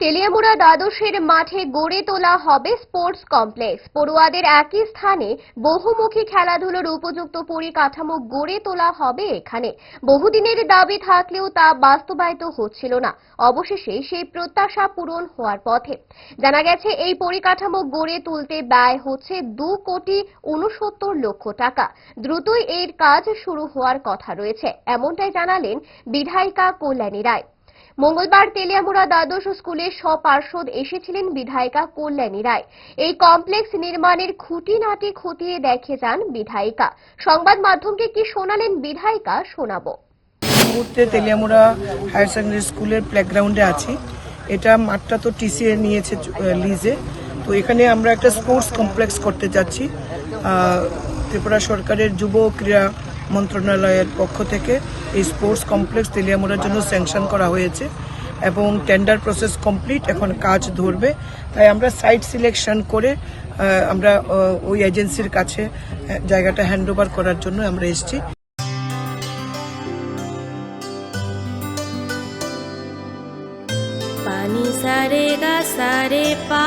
তেলিয়ামুড়া দ্বাদশের মাঠে গড়ে তোলা হবে স্পোর্টস কমপ্লেক্স। পড়ুয়াদের একই স্থানে বহুমুখী খেলাধুলোর উপযুক্ত পরিকাঠামো গড়ে তোলা হবে এখানে। বহুদিনের দাবি থাকলেও তা বাস্তবায়িত হচ্ছিল না। অবশেষে সেই প্রত্যাশা পূরণ হওয়ার পথে। জানা গেছে, এই পরিকাঠামো গড়ে তুলতে ব্যয় হচ্ছে দু কোটি উনসত্তর লক্ষ টাকা। দ্রুতই এর কাজ শুরু হওয়ার কথা রয়েছে। এমনটাই জানালেন বিধায়িকা কল্যাণী রায়। মঙ্গলবার তেলিয়ামুড়া দ্বাদশ স্কুলের স্বপার্ষদ এসেছিলেন বিধায়িকা কল্যাণী রায়। এই কমপ্লেক্স নির্মাণের খুঁটিনাটি খতিয়ে দেখে যান বিধায়িকা। সংবাদ মাধ্যমকে কি শোনালেন বিধায়িকা, শোনাবো। মুহূর্তে তেলিয়ামুড়া হায়ার সেকেন্ডারি স্কুলের প্লেগ্রাউন্ডে আছি। এটা মাঠটা তো টিসিএ নিয়েছে লিজে। তো এখানে আমরা একটা স্পোর্টস কমপ্লেক্স করতে যাচ্ছি। ত্রিপুরা সরকারের যুব ক্রীড়া মন্ত্রণালয়ের পক্ষ থেকে এই স্পোর্টস কমপ্লেক্স তেলিয়ামুড়ার জন্য স্যাংশন করা হয়েছে এবং টেন্ডার প্রসেস কমপ্লিট এখন কাজ ধরবে। তাই আমরা সাইট সিলেকশন করে আমরা ওই এজেন্সির কাছে জায়গাটা হ্যান্ডওভার করার জন্য আমরা এসেছি। পানি সারে সারে পা